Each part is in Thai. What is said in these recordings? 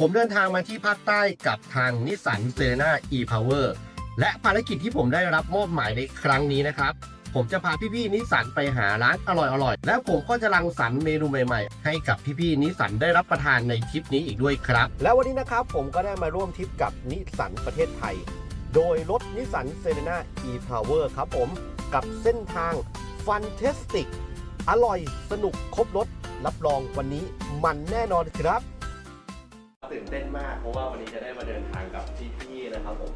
ผมเดินทางมาที่ภาคใต้กับทางนิสสันเซเ e นา e-power และภารกิจที่ผมได้รับมอบหมายในครั้งนี้นะครับ ผมจะพาพี่ๆนิสสันไปหาร้านอร่อยๆ และผมก็จะรังสรรค์เมนูใหม่ๆ ให้กับพี่ๆนิสสันได้รับประทานในทริปนี้อีกด้วยครับ แล้ววันนี้นะครับผมก็ได้มาร่วมทริปกับนิสสันประเทศไทย โดยรถนิสสันเซเ e นา e-power ครับผมกับเส้นทาง Fantastic อร่อยสนุกครบรถรับรองวันนี้มันแน่นอนครับ ตื่นเต้นมาก เพราะว่าวันนี้จะได้มาเดินทางกับพี่ๆนะครับผม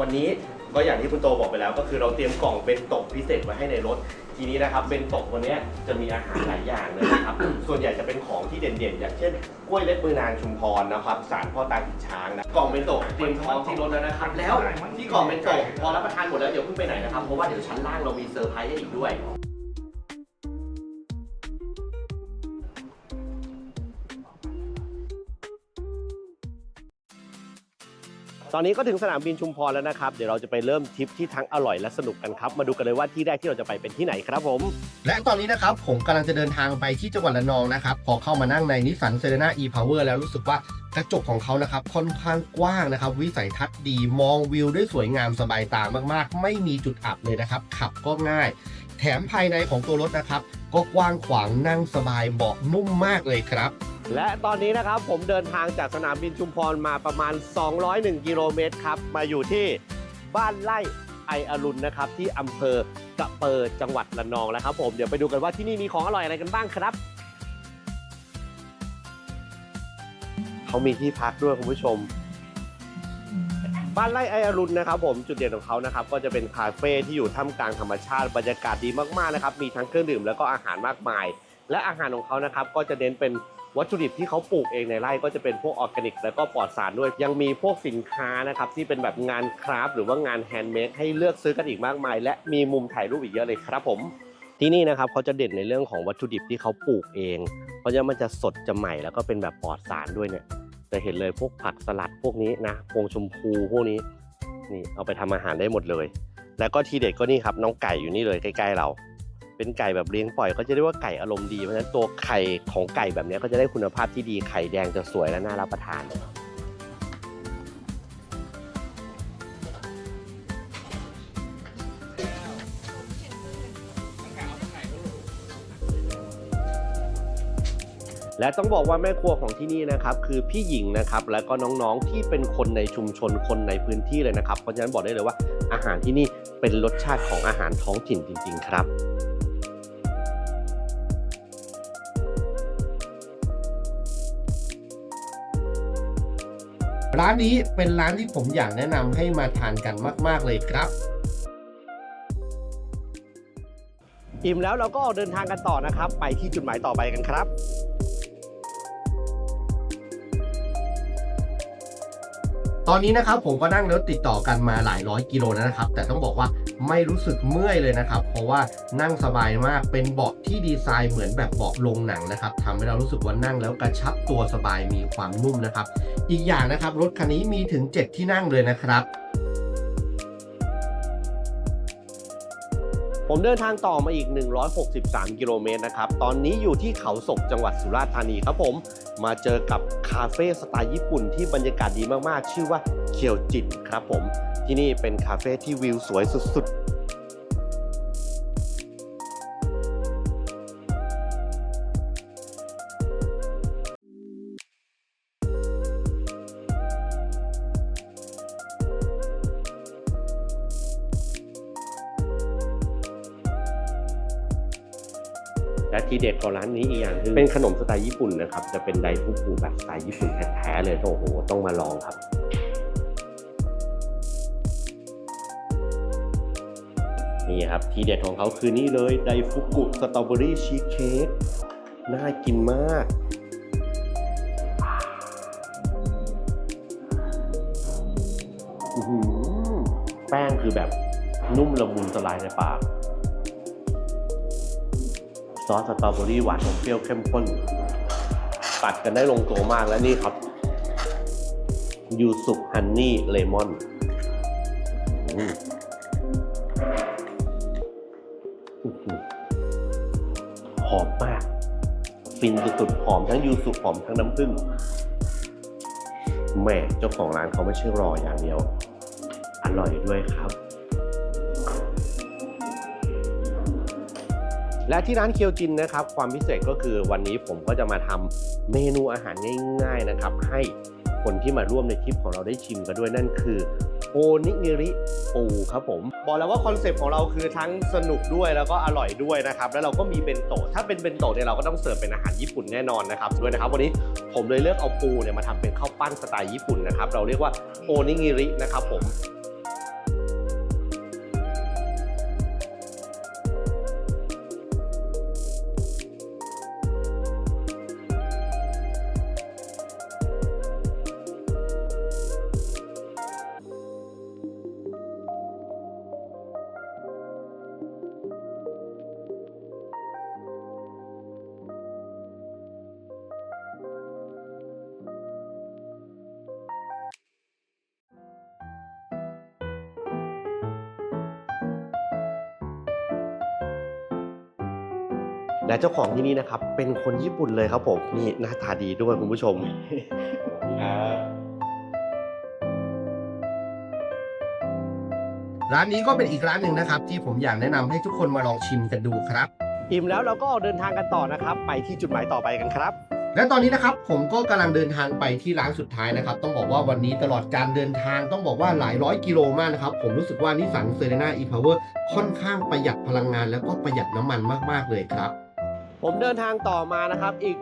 วันนี้ก็อย่างที่คุณโตบอกไปแล้ว ก็คือเราเตรียมกล่องเป็นตกพิเศษไว้ให้ในรถ ทีนี้นะครับเป็นตกวันนี้จะมีอาหารหลายอย่างเลยนะครับ ส่วนใหญ่จะเป็นของที่เด่นๆ อย่างเช่นกล้วยเล็บมือนางชุมพรนะครับสารพ่อตาหินช้างนะกล่องเป็นตกเตรียมพร้อมที่รถแล้วนะครับ แล้วที่กล่องเป็นตกพอรับประทานหมดแล้วเดี๋ยวเพิ่งไปไหนนะครับเพราะว่าเดี๋ยวชั้นล่างเรามีเซอร์ไพรส์ให้อีกด้วย ตอนนี้ก็ถึงสนามบินชุมพรแล้วนะครับ เดี๋ยวเราจะไปเริ่มทริปที่ทั้งอร่อยและสนุกกันครับ มาดูกันเลยว่าที่แรกที่เราจะไปเป็นที่ไหนครับผม และตอนนี้นะครับผมกำลังจะเดินทางไปที่จังหวัดระนองนะครับ พอเข้ามานั่งในนิสสันเซเ e นา e-power แล้วรู้สึกว่ากระจกของเขานะครับค่อนข้างกว้างนะครับ วิสัยทัศน์ดีมองวิวได้สวยงามสบายตามาก ๆ ไม่มีจุดอับเลยนะครับ ขับก็ง่าย แถมภายในของตัวรถนะครับ ก็กว้างขวางนั่งสบายเบาะนุ่มมากเลยครับ และตอนนี้นะครับผมเดินทางจากสนามบินชุมพรมาประมาณ 201 กิโลเมตรครับ มาอยู่ที่บ้านไร่ไออรุณนะครับ ที่อำเภอกะเปอร์จังหวัดระนองแล้วครับผมเดี๋ยวไปดูกันว่าที่นี่มีของอร่อยอะไรกันบ้างครับเขามีที่พักด้วยคุณผู้ชม บ้านไร่ไออรุณนะครับ ผมจุดเด่นของเขานะครับ ก็จะเป็นคาเฟ่ที่อยู่ท่ามกลางธรรมชาติบรรยากาศดีมากๆนะครับ มีทั้งเครื่องดื่มแล้วก็อาหารมากมาย และอาหารของเขานะครับ ก็จะเน้นเป็น วัตถุดิบที่เขาปลูกเองในไร่ก็จะเป็นพวกออร์แกนิก แล้วก็ปลอดสารด้วย ยังมีพวกสินค้านะครับที่เป็นแบบงานคราฟหรือว่างานแฮนด์เมดให้เลือกซื้อกันอีกมากมาย และมีมุมถ่ายรูปอีกเยอะเลยครับผมที่นี่นะครับเขาจะเด่นในเรื่องของวัตถุดิบที่เขาปลูกเอง เพราะฉะนั้นมันจะสดจะใหม่แล้วก็เป็นแบบปลอดสารด้วยเนี่ยจะเห็นเลยพวกผักสลัดพวกนี้นะพวงชมพูพวกนี้นี่เอาไปทำอาหารได้หมดเลย แล้วก็ทีเด็ดก็นี่ครับน้องไก่อยู่นี่เลยใกล้ ๆ เรา เป็นไก่แบบเลี้ยงปล่อยก็จะเรียกว่าไก่อารมณ์ดีเพราะฉะนั้นตัวไข่ของไก่แบบนี้ก็จะได้คุณภาพที่ดีไข่แดงจะสวยและน่ารับประทานและต้องบอกว่าแม่ครัวของที่นี่นะครับคือพี่หญิงนะครับแล้วก็น้องๆที่เป็นคนในชุมชนคนในพื้นที่เลยนะครับเพราะฉะนั้นบอกได้เลยว่าอาหารที่นี่เป็นรสชาติของอาหารท้องถิ่นจริง ๆ ครับ ร้านนี้เป็นร้านที่ผมอยากแนะนำให้มาทานกันมาก ๆ เลยครับ อิ่มแล้วเราก็ออกเดินทางกันต่อนะครับ ไปที่จุดหมายต่อไปกันครับตอนนี้นะครับผมก็นั่งรถติดต่อกันมาหลายร้อยกิโลแล้วนะครับ แต่ต้องบอกว่า ไม่รู้สึกเมื่อยเลยนะครับ เพราะว่านั่งสบายมากเป็นเบาะที่ดีไซน์เหมือนแบบเบาะลงหนังนะครับทำให้เรารู้สึกว่านั่งแล้วกระชับตัวสบายมีความนุ่มนะครับ อีกอย่างนะครับรถคันนี้มีถึง 7 ที่นั่งเลยนะครับผมเดินทางต่อมาอีก 163 กิโลเมตรนะครับ ตอนนี้อยู่ที่เขาศกจังหวัดสุราษฎร์ธานีครับผม มาเจอกับคาเฟ่สไตล์ญี่ปุ่นที่บรรยากาศดีมากๆ ชื่อว่าเคียวจินครับผม ที่นี่เป็นคาเฟ่ที่วิวสวยสุดๆและทีเด็ดของร้านนี้อีกอย่างหนึงเป็นขนมสไตล์ญี่ปุ่นนะครับ จะเป็นไดฟุกุแบบสไตล์ญี่ปุ่นแท้ๆเลยโอ้โห ต้องมาลองครับ นี่ครับทีเด็ดของเขาคือนี่เลยไดฟุกุสตรอเบอรี่ชีสเค้กน่ากินมาก แป้งคือแบบนุ่มละมุนสลายในปาก ซอสสตรอเบอรี่หวานอมเปรี้ยวเข้มข้น ตัดกันได้ลงตัวมากและนี่ครับ ยูสุฮันนี่เลมอน อมมากฟินสุดๆหอมทั้งยูสุหอมทั้งน้ำผึ้งแม่เจ้าของร้านเขาไม่ใช่รออย่างเดียว อร่อยด้วยครับ และที่ร้านเคียวจินนะครับ ความพิเศษก็คือวันนี้ผมก็จะมาทำเมนูอาหารง่าย ๆนะครับ ให้คนที่มาร่วมในทริปของเราได้ชิมกันด้วยนั่นคือโอนิเงริ ปูครับผม บอกแล้วว่าคอนเซปต์ของเราคือทั้งสนุกด้วยแล้วก็อร่อยด้วยนะครับ แล้วเราก็มีเบนโตะถ้าเป็นเบนโตะเนี่ยเราก็ต้องเสิร์ฟเป็นอาหารญี่ปุ่นแน่นอนนะครับด้วยนะครับ วันนี้ผมเลยเลือกเอาปูเนี่ยมาทำเป็นข้าวปั้นสไตล์ญี่ปุ่นนะครับเราเรียกว่าโอนิงิรินะครับผม และเจ้าของที่นี่นะครับ เป็นคนญี่ปุ่นเลยครับผม นี่หน้าตาดีด้วยคุณผู้ชม ร้านนี้ก็เป็นอีกร้านหนึ่งนะครับ ที่ผมอยากแนะนำให้ทุกคนมาลองชิมกันดูครับ อิ่มแล้วเราก็ออกเดินทางกันต่อนะครับ ไปที่จุดหมายต่อไปกันครับ และตอนนี้นะครับผมก็กำลังเดินทางไปที่ร้านสุดท้ายนะครับ ต้องบอกว่าวันนี้ตลอดการเดินทางต้องบอกว่าหลายร้อยกิโลมากนะครับ ผมรู้สึกว่านิสสันเซเรนาอีพาวเวอร์ค่อนข้างประหยัดพลังงานแล้วก็ประหยัดน้ำมันมากๆเลยครับ ผมเดินทางต่อมานะครับอีก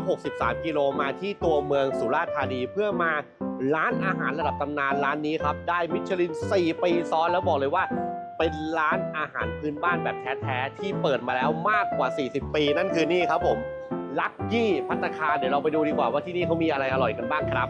163 กิโลมาที่ตัวเมืองสุราษฎร์ธานีเพื่อมาร้านอาหารระดับตำนานร้านนี้ครับ ได้มิชลิน 4 ปีซ้อนแล้วบอกเลยว่า เป็นร้านอาหารพื้นบ้านแบบแท้ๆ ที่เปิดมาแล้วมากกว่า 40 ปี นั่นคือนี่ครับผมลักกี้พัตคาเดี๋ยวเราไปดูดีกว่าว่าที่นี่เขามีอะไรอร่อยกันบ้างครับ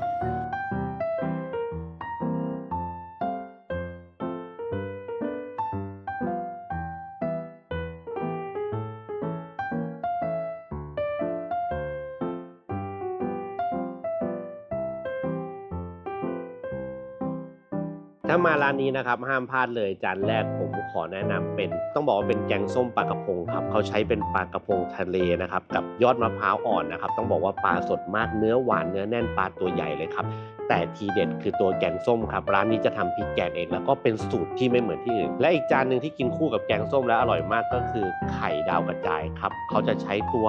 ถ้ามาร้านนี้นะครับห้ามพลาดเลยจานแรกผมขอแนะนำเป็น ต้องบอกว่าเป็นแกงส้มปลากระพงครับเขาใช้เป็นปลากระพงทะเลนะครับกับยอดมะพร้าวอ่อนนะครับต้องบอกว่าปลาสดมากเนื้อหวานเนื้อแน่นปลาตัวใหญ่เลยครับแต่ทีเด็ดคือตัวแกงส้มครับร้านนี้จะทำพริกแกงเองแล้วก็เป็นสูตรที่ไม่เหมือนที่อื่น และอีกจานหนึ่งที่กินคู่กับแกงส้มแล้วอร่อยมากก็คือไข่ดาวกระจายครับเขาจะใช้ตัว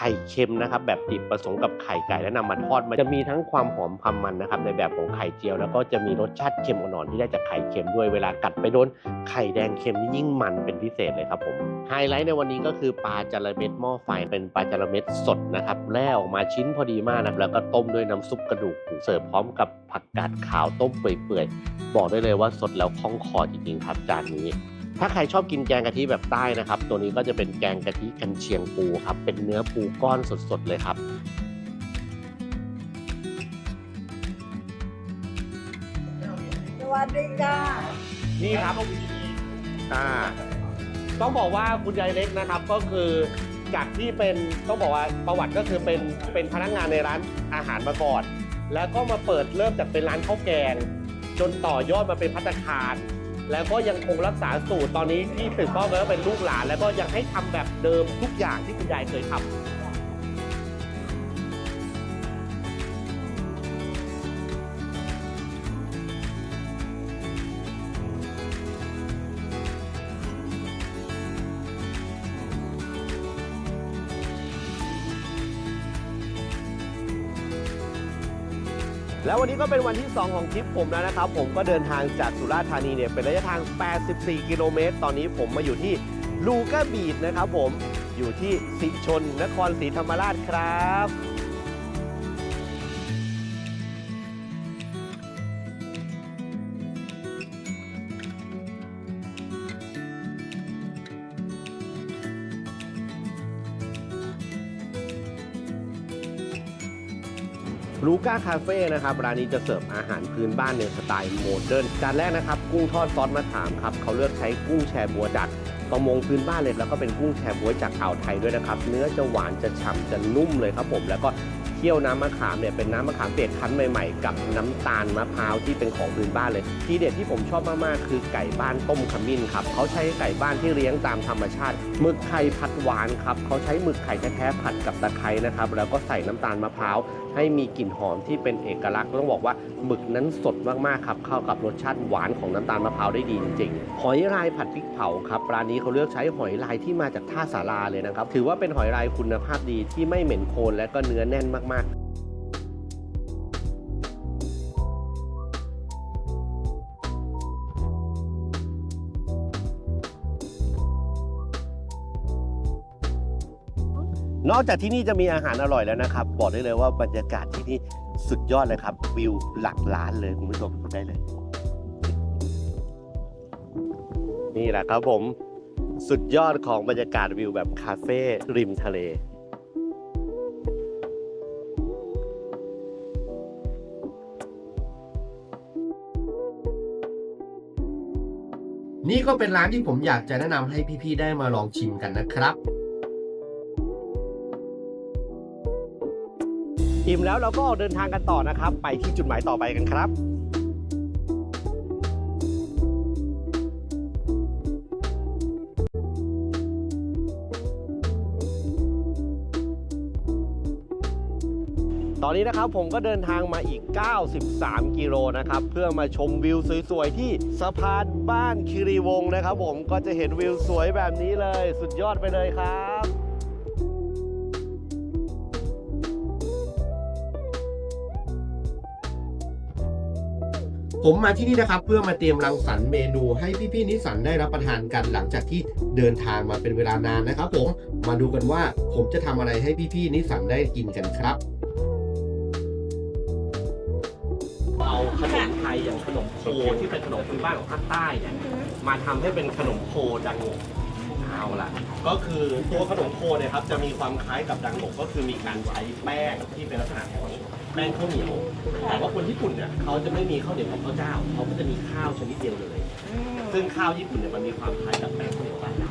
ไข่เค็มนะครับแบบดิบผสมกับไข่ไก่แล้วนำมาทอดมันจะมีทั้งความหอมความมันนะครับในแบบของไข่เจียว แล้วก็จะมีรสชาติเค็มอ่อนๆที่ได้จากไข่เค็มด้วยเวลากัดไปโดนไข่แดงเค็มนี่ยิ่งมันเป็นพิเศษเลยครับผมไฮไลท์ในวันนี้ก็คือปลาจระเม็ดหม้อไฟเป็นปลาจระเม็ดสดนะครับแล่ออกมาชิ้นพอดีมากนะแล้วก็ต้มด้วยน้ำซุปกระดูกเสิร์ฟพร้อมกับผักกาดขาวต้มเปื่อยๆบอกได้เลยว่าสดแล้วคล่องคอจริงๆครับจานนี้ ถ้าใครชอบกินแกงกะทิแบบใต้นะครับ ตัวนี้ก็จะเป็นแกงกะทิกันเชียงปูครับ เป็นเนื้อปูก้อนสดๆเลยครับสวัสดีค่ะนี่ครับอ่าต้องบอกว่าคุณยายเล็กนะครับก็คือจากที่เป็นต้องบอกว่าประวัติก็คือเป็นเป็นพนักงานในร้านอาหารมาก่อน แล้วก็มาเปิดเริ่มจากเป็นร้านข้าวแกง จนต่อยอดมาเป็นพัตตาคาร แล้วก็ยังคงรักษาสูตรตอนนี้ที่สืบทอดมาก็เป็นลูกหลาน แล้วก็ยังให้ทำแบบเดิมทุกอย่างที่คุณยายเคยทำ แล้ววันนี้ก็เป็นวันที่ 2 ของทริปผมแล้วนะครับ ผมก็เดินทางจากสุราษฎร์ธานีเนี่ยเป็นระยะทาง 84 กิโลเมตร ตอนนี้ผมมาอยู่ที่ลูก้าบีดนะครับผมอยู่ที่สิชนนครศรีธรรมราชครับ ลูก้าคาเฟ่นะครับร้านนี้จะเสิร์ฟอาหารพื้นบ้านในสไตล์โมเดิร์นจานแรกนะครับกุ้งทอดซอสมะขามครับเขาเลือกใช้กุ้งแชบัวจากประมงพื้นบ้านเลยแล้วก็เป็นกุ้งแชบัวจากอ่าวไทยด้วยนะครับ เนื้อจะหวานจะฉ่ำจะนุ่มเลยครับผม แล้วก็เคี่ยวน้ำมะขามเนี่ยเป็นน้ำมะขามเปียกคั้นใหม่ๆ กับน้ำตาลมะพร้าวที่เป็นของพื้นบ้านเลย ทีเด็ดที่ผมชอบมากๆ คือไก่บ้านต้มขมิ้นครับเขาใช้ไก่บ้านที่เลี้ยงตามธรรมชาติหมึกไข่ผัดหวานครับเขาใช้หมึกไข่แท้ๆผัดกับตะไคร้นะครับแล้วก็ใส่น้ำตาลมะพร้าว ให้มีกลิ่นหอมที่เป็นเอกลักษณ์ต้องบอกว่าหมึกนั้นสดมากๆครับเข้ากับรสชาติหวานของน้ำตาลมะพร้าวได้ดีจริงๆหอยลายผัดพริกเผาครับร้านนี้เขาเลือกใช้หอยลายที่มาจากท่าสาราเลยนะครับถือว่าเป็นหอยลายคุณภาพดีที่ไม่เหม็นโคลนและก็เนื้อแน่นมากๆ นอกจากที่นี่จะมีอาหารอร่อยแล้วนะครับ บอกได้เลยว่าบรรยากาศที่นี่สุดยอดเลยครับ วิวหลักล้านเลยคุณผู้ชมได้เลย นี่แหละครับผมสุดยอดของบรรยากาศวิวแบบคาเฟ่ริมทะเลนี่ก็เป็นร้านที่ผมอยากจะแนะนำให้พี่ๆ ได้มาลองชิมกันนะครับ อิ่มแล้วเราก็ออกเดินทางกันต่อนะครับ ไปที่จุดหมายต่อไปกันครับตอนนี้นะครับผมก็เดินทางมาอีก 93 กิโลนะครับ เพื่อมาชมวิวสวยๆ ที่สะพานบ้านคิรีวงศ์นะครับผมก็จะเห็นวิวสวยแบบนี้เลย สุดยอดไปเลยครับ ผมมาที่นี่นะครับเพื่อมาเตรียมรังสรรค์เมนูให้พี่ๆนิสสันได้รับประทานกันหลังจากที่เดินทางมาเป็นเวลานานนะครับผมมาดูกันว่าผมจะทำอะไรให้พี่ๆนิสสันได้กินกันครับเอาขนมไทยอย่างขนมโคที่เป็นขนมพื้นบ้านของภาคใต้เนี่ยมาทำให้เป็นขนมโคดังโงกเอาละก็คือตัวขนมโคเนี่ยครับจะมีความคล้ายกับดังโงกก็คือมีการใช้แป้งที่เป็นลักษณะของ แป้งข้าวเหนียวแต่ว่าคนญี่ปุ่นเนี่ยเขาจะไม่มีข้าวเหนียวกับข้าวเจ้าเขาก็จะมีข้าวชนิดเดียวเลย ซึ่งข้าวญี่ปุ่นเนี่ยมันมีความคล้ายกับแป้งข้าวเหนียวบ้านเรา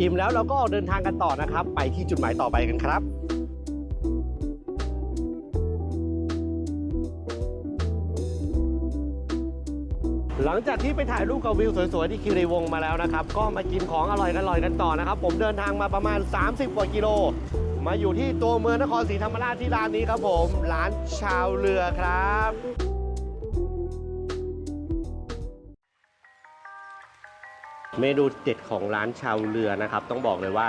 อิ่มแล้วเราก็ออกเดินทางกันต่อนะครับ ไปที่จุดหมายต่อไปกันครับ หลังจากที่ไปถ่ายรูปกับวิวสวยๆที่คิริวงมาแล้วนะครับ ก็มากินของอร่อยกันอร่อยกันต่อนะครับ ผมเดินทางมาประมาณ 30 กว่ากิโล มาอยู่ที่ตัวเมืองนครศรีธรรมราชที่ร้านนี้ครับผมร้านชาวเรือครับเมนูเด็ดของร้านชาวเรือนะครับ ต้องบอกเลยว่า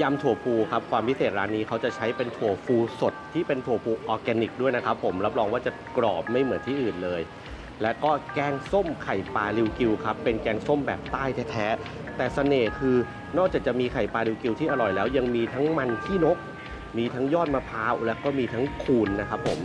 ยำถั่วพูครับความพิเศษร้านนี้เขาจะใช้เป็นถั่วฟูสดที่เป็นถั่วพูออร์แกนิกด้วยนะครับ ผมรับรองว่าจะกรอบไม่เหมือนที่อื่นเลย และก็แกงส้มไข่ปลาริวกิวครับ เป็นแกงส้มแบบใต้แท้ๆ แต่เสน่ห์คือนอกจากจะมีไข่ปลาริวกิวที่อร่อยแล้ว ยังมีทั้งมันขี้นก มีทั้งยอดมะพร้าว และก็มีทั้งคูนนะครับผม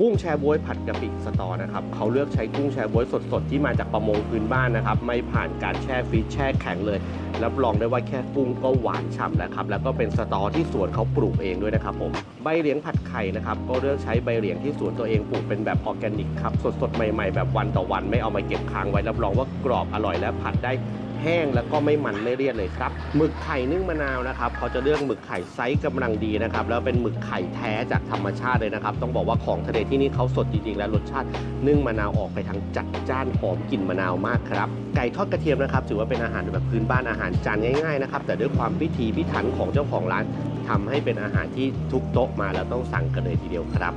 กุ้งแชบ๊วยผัดกะปิสตอนะครับเขาเลือกใช้กุ้งแชบ๊วยสดๆ ที่มาจากประมงพื้นบ้านนะครับ ไม่ผ่านการแช่ฟรีซแช่แข็งเลยรับรองได้ว่าแค่กุ้งก็หวานฉ่ำแล้วครับแล้วก็เป็นสตอที่สวนเขาปลูกเองด้วยนะครับผมใบเหลียงผัดไข่นะครับก็เลือกใช้ใบเหลียงที่สวนตัวเองปลูกเป็นแบบออร์แกนิกครับสดๆใหม่ ๆ แบบวันต่อวันไม่เอามาเก็บค้างไว้รับรองว่ากรอบอร่อยและผัดได้ แห้งแล้วก็ไม่มันไม่เลี่ยนเลยครับหมึกไข่นึ่งมะนาวนะครับเขาจะเลือกหมึกไข่ไซส์กำลังดีนะครับแล้วเป็นหมึกไข่แท้จากธรรมชาติเลยนะครับ ต้องบอกว่าของทะเลที่นี่เขาสดจริงๆและรสชาตินึ่งมะนาวออกไปทางจัดจ้านหอมกลิ่นมะนาวมากครับไก่ทอดกระเทียมนะครับถือว่าเป็นอาหารแบบพื้นบ้านอาหารจานง่ายๆนะครับแต่ด้วยความพิถีพิถันของเจ้าของร้านทำให้เป็นอาหารที่ทุกโต๊ะมาแล้วต้องสั่งกันเลยทีเดียวครับ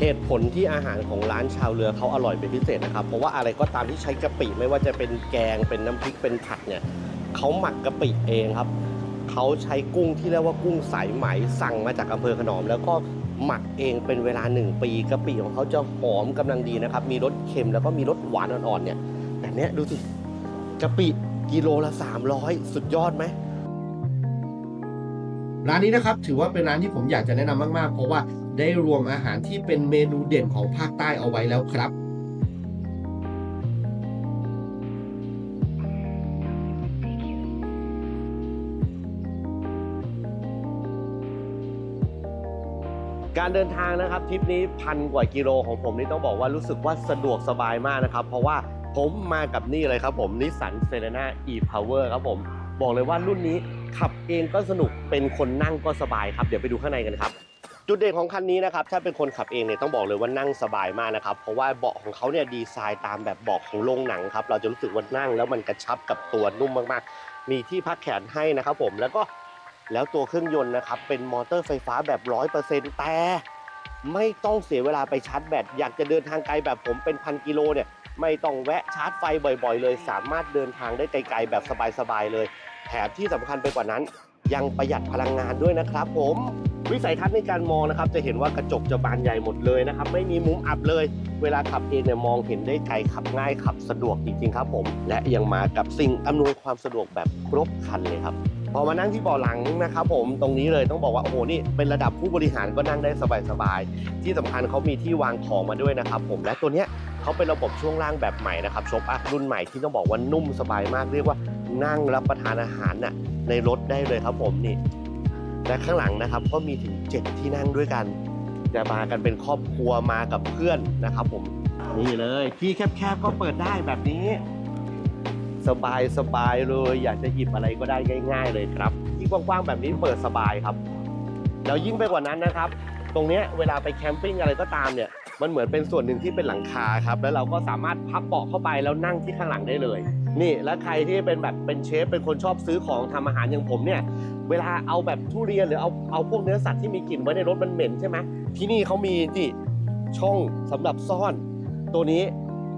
เหตุผลที่อาหารของร้านชาวเรือเขาอร่อยเป็นพิเศษนะครับ เพราะว่าอะไรก็ตามที่ใช้กะปิไม่ว่าจะเป็นแกงเป็นน้ำพริกเป็นผัดเนี่ยเขาหมักกะปิเองครับเขาใช้กุ้งที่เรียกว่ากุ้งสายไหมสั่งมาจากอำเภอขนอม แล้วก็หมักเองเป็นเวลา 1 ปีกะปิของเขาจะหอมกำลังดีนะครับ มีรสเค็มแล้วก็มีรสหวานอ่อนๆเนี่ยแต่เนี้ยดูสิกะปิกิโลละ 300 สุดยอดไหมร้านนี้นะครับถือว่าเป็นร้านที่ผมอยากจะแนะนำมากๆ เพราะว่า ได้รวมอาหารที่เป็นเมนูเด่นของภาคใต้เอาไว้แล้วครับการเดินทางนะครับทริปนี้พันกว่ากิโลของผมนี่ต้องบอกว่ารู้สึกว่าสะดวกสบายมากนะครับ เพราะว่าผมมากับนี่เลยครับผมนิสสันเซเลน่า e-power ครับผม บอกเลยว่ารุ่นนี้ขับเองก็สนุกเป็นคนนั่งก็สบายครับ เดี๋ยวไปดูข้างในกันครับ จุดเด่นของคันนี้นะครับถ้าเป็นคนขับเองเนี่ยต้องบอกเลยว่านั่งสบายมากนะครับเพราะว่าเบาะของเขาเนี่ยดีไซน์ตามแบบเบาะของโรงหนังครับเราจะรู้สึกว่านั่งแล้วมันกระชับกับตัวนุ่มมากๆ มีที่พักแขนให้นะครับผมแล้วก็แล้วตัวเครื่องยนต์นะครับเป็นมอเตอร์ไฟฟ้าแบบ 100%แต่ไม่ต้องเสียเวลาไปชาร์จแบตอยากจะเดินทางไกลแบบผมเป็นพันกิโลเนี่ยไม่ต้องแวะชาร์จไฟบ่อยๆ เลย สามารถเดินทางได้ไกลๆแบบสบายๆเลย แถมที่สำคัญไปกว่านั้น ยังประหยัดพลังงานด้วยนะครับผม วิสัยทัศน์ในการมองนะครับจะเห็นว่ากระจกจะบานใหญ่หมดเลยนะครับไม่มีมุมอับเลย เวลาขับเองเนี่ยมองเห็นได้ไกลขับง่ายขับสะดวกจริงๆครับผม และยังมากับสิ่งอำนวยความสะดวกแบบครบครันเลยครับพอมานั่งที่เบาะหลังนะครับผมตรงนี้เลยต้องบอกว่าโอ้โหนี่เป็นระดับผู้บริหารก็นั่งได้สบายๆที่สำคัญเขามีที่วางของมาด้วยนะครับผมและตัวเนี้ยเขาเป็นระบบช่วงล่างแบบใหม่นะครับชกอัพรุ่นใหม่ที่ต้องบอกว่านุ่มสบายมากเรียกว่านั่งรับประทานอาหารน่ะในรถได้เลยครับผมนี่ และข้างหลังนะครับก็มีถึง 7 ที่นั่งด้วยกันจะมากันเป็นครอบครัวมากับเพื่อนนะครับผมนี่เลยที่แคบๆก็เปิดได้แบบนี้ สบายสบายเลยอยากจะหยิบอะไรก็ได้ง่าย ๆ เลยครับ ที่กว้างๆแบบนี้เปิดสบายครับแล้วยิ่งไปกว่านั้นนะครับ ตรงนี้เวลาไปแคมปิ้งอะไรก็ตามเนี่ยมันเหมือนเป็นส่วนหนึ่งที่เป็นหลังคาครับ แล้วเราก็สามารถพับเบาะเข้าไปแล้วนั่งที่ข้างหลังได้เลย นี่แล้วใครที่เป็นแบบเป็นเชฟเป็นคนชอบซื้อของทำอาหารอย่างผมเนี่ย เวลาเอาแบบทุเรียนหรือเอาเอาพวกเนื้อสัตว์ที่มีกลิ่นไว้ในรถมันเหม็นใช่ไหมที่นี่เขามีที่ช่องสำหรับซ่อน ตัวนี้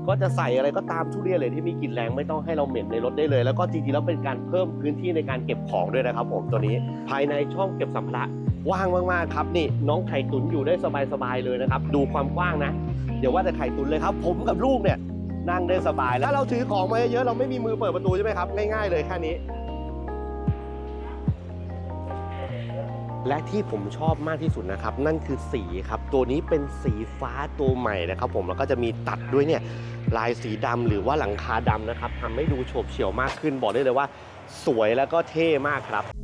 ก็จะใส่อะไรก็ตามทุเรียนเลยที่มีกลิ่นแรงไม่ต้องให้เราเหม็นในรถได้เลย แล้วก็จริงๆแล้วเป็นการเพิ่มพื้นที่ในการเก็บของด้วยนะครับ ผมตัวนี้ภายในช่องเก็บสัมภาระว่างมากๆครับนี่น้องไข่ตุ๋นอยู่ได้สบายๆเลยนะครับ ดูความกว้างนะเดี๋ยวว่าแต่ไข่ตุ๋นเลยครับ ผมกับลูกเนี่ย นั่งได้สบายแล้วเราถือของมาเยอะเราไม่มีมือเปิดประตูใช่ไหมครับ ง่ายๆเลยแค่นี้ และที่ผมชอบมากที่สุดนะครับ นั่นคือสีครับ ตัวนี้เป็นสีฟ้าตัวใหม่นะครับ ผมแล้วก็จะมีตัดด้วยเนี่ยลายสีดำหรือว่าหลังคาดำนะครับทำให้ดูโฉบเฉี่ยวมากขึ้นบอกได้เลยว่า สวยแล้วก็เท่มากครับ